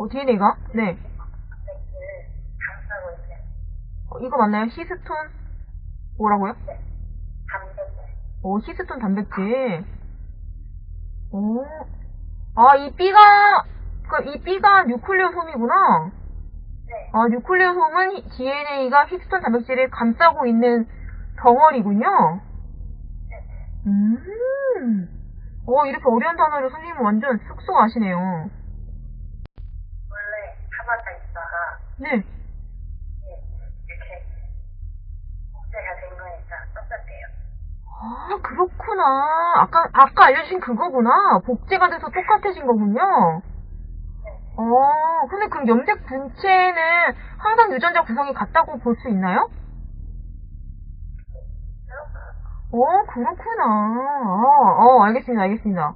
어, DNA가? 네. 단백질을 감싸고 있는 어, 이거 맞나요? 히스톤? 뭐라고요? 단백질. 오, 히스톤 단백질. 오. 아, 이 B가, 그, 이 B가 뉴클레오솜이구나. 네. 아, 뉴클레오솜은 DNA가 히스톤 단백질을 감싸고 있는 덩어리군요. 음. 어, 이렇게 어려운 단어를 선생님은 완전 쑥쑥 아시네요. 하나가 있다가 네. 예, 이렇게 복제가 된 거니까 똑같아요. 아, 그렇구나. 아까, 아까 알려주신 그거구나. 복제가 돼서 똑같아진 거군요. 어, 근데 그럼 염색 분체는 항상 유전자 구성이 같다고 볼 수 있나요? 어, 그렇구나. 어, 어, 알겠습니다, 알겠습니다.